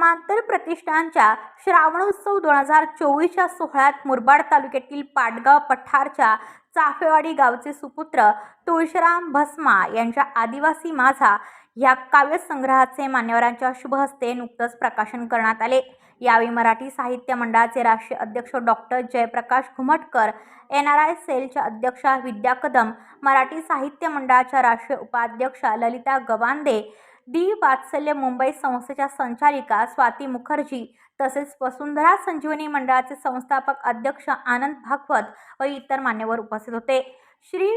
समांतर प्रतिष्ठानच्या श्रावणोत्सव दोन हजार चोवीसच्या सोहळ्यात मुरबाड तालुक्यातील पाटगाव पठारच्या चाफेवाडी गावचे सुपुत्र तुळशीराम भस्मा यांच्या आदिवासी माझा या काव्यसंग्रहाचे मान्यवरांच्या शुभ हस्ते नुकतंच प्रकाशन करण्यात आले. यावेळी मराठी साहित्य मंडळाचे राष्ट्रीय अध्यक्ष doctor Jayprakash Ghumatkar N R I सेलच्या अध्यक्षा विद्या कदम मराठी साहित्य मंडळाच्या राष्ट्रीय उपाध्यक्षा ललिता गवांदे दी वात्सल्य मुंबई संस्थेच्या संचालिका स्वाती मुखर्जी तसेच वसुंधरा संजीवनी मंडळाचे संस्थापक अध्यक्ष आनंद भागवत व इतर मान्यवर उपस्थित होते. श्री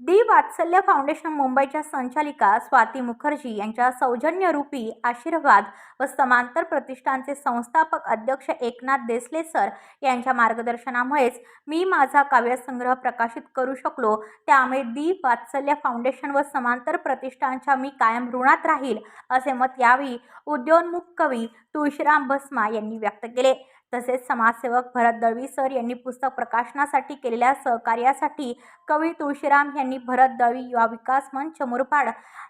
दी वात्सल्य फाउंडेशन मुंबईच्या संचालिका स्वाती मुखर्जी यांच्या सौजन्यरूपी आशीर्वाद व समांतर प्रतिष्ठानचे संस्थापक अध्यक्ष एकनाथ देसले सर यांच्या मार्गदर्शनामुळेच मी माझा काव्यसंग्रह प्रकाशित करू शकलो. त्यामुळे दी वात्सल्य फाउंडेशन व समांतर प्रतिष्ठानच्या मी कायम ऋणात राहील असे मत यावेळी उद्योन्मुख कवी तुळशीराम भस्मा यांनी व्यक्त केले. तसेच समाजसेवक भरत दळवी सर यांनी पुस्तक प्रकाशनासाठी केलेल्या सहकार्यासाठी कवी तुळशीराम यांनी भरत दळवी युवा विकास मंच मुरपाड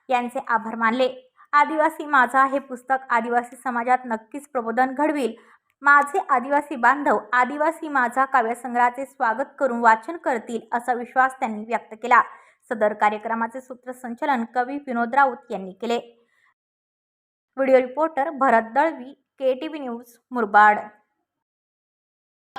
यांचे आभार मानले. आदिवासी माझा हे पुस्तक आदिवासी समाजात नक्कीच प्रबोधन घडविल. माझे आदिवासी बांधव आदिवासी माझा काव्यसंग्रहाचे स्वागत करून वाचन करतील असा विश्वास त्यांनी व्यक्त केला. सदर कार्यक्रमाचे सूत्रसंचलन कवी विनोद राऊत यांनी केले. Video reporter Bharat Dalvi K T V news Murbad.